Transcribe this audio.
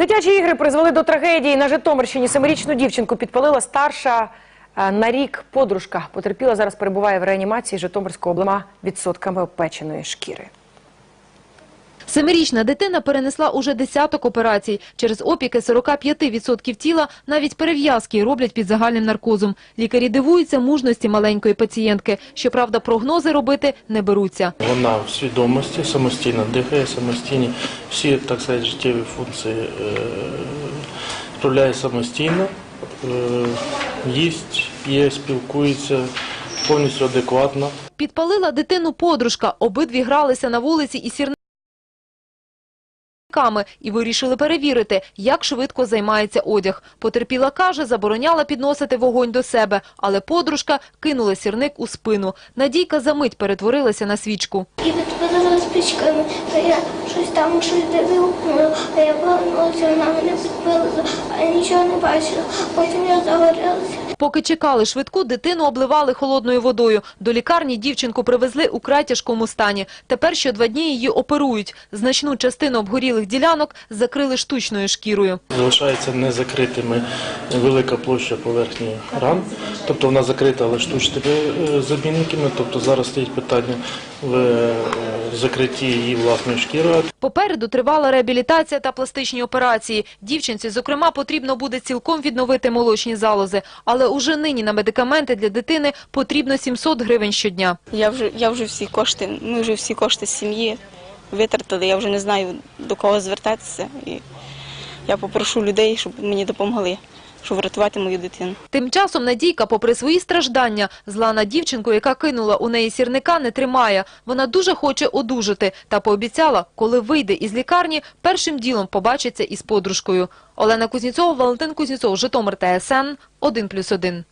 Дитячі ігри призвели до трагедії. На Житомирщині семирічну дівчинку підпалила старша е, на рік подружка. Потерпіла зараз перебуває в реанімації Житомирського облама відсотками опеченої шкіри. Семирічна дитина перенесла уже десяток операцій. Через опіки 45% тіла навіть перев'язки роблять під загальним наркозом. Лікарі дивуються мужності маленької пацієнтки. Щоправда, прогнози робити не беруться. Вона в свідомості самостійно дихає, самостійні всі так сказати, життєві функції е, справляє самостійно, е, їсть, п'є, спілкується повністю адекватно. Підпалила дитину подружка. Обидві гралися на вулиці і сірниками і вирішили перевірити, як швидко займається одяг. Потерпіла каже, забороняла підносити вогонь до себе, але подружка кинула сірник у спину. Надійка за мить перетворилася на свічку. І підпалила спичками, а я щось там щось вигукнула, а я повернулася, вона мене підпалила, а я нічого не бачила. Потім я загорілася. Поки чекали швидку, дитину обливали холодною водою. До лікарні дівчинку привезли у край тяжкому стані. Тепер що два дні її оперують. Значну частину обгорілих ділянок закрили штучною шкірою. Залишається незакритими велика площа поверхні ран, тобто вона закрита, але штучними е, замінниками. Тобто зараз стоїть питання в е, закритті її власною шкірою. Попереду тривала реабілітація та пластичні операції. Дівчинці, зокрема, потрібно буде цілком відновити молочні залози. Але уже нині на медикаменти для дитини потрібно 700 гривень щодня. Я вже, я вже всі кошти, ми вже всі кошти сім'ї витратили. Я вже не знаю до кого звертатися. І я попрошу людей, щоб мені допомогли, щоб врятувати мою дитину. Тим часом Надійка, попри свої страждання, зла на дівчинку, яка кинула у неї сірника, не тримає. Вона дуже хоче одужати та пообіцяла, коли вийде із лікарні, першим ділом побачиться із подружкою. Олена Кузнєцова, Валентин Кузнєцов, Житомир ТСН, 1+,1.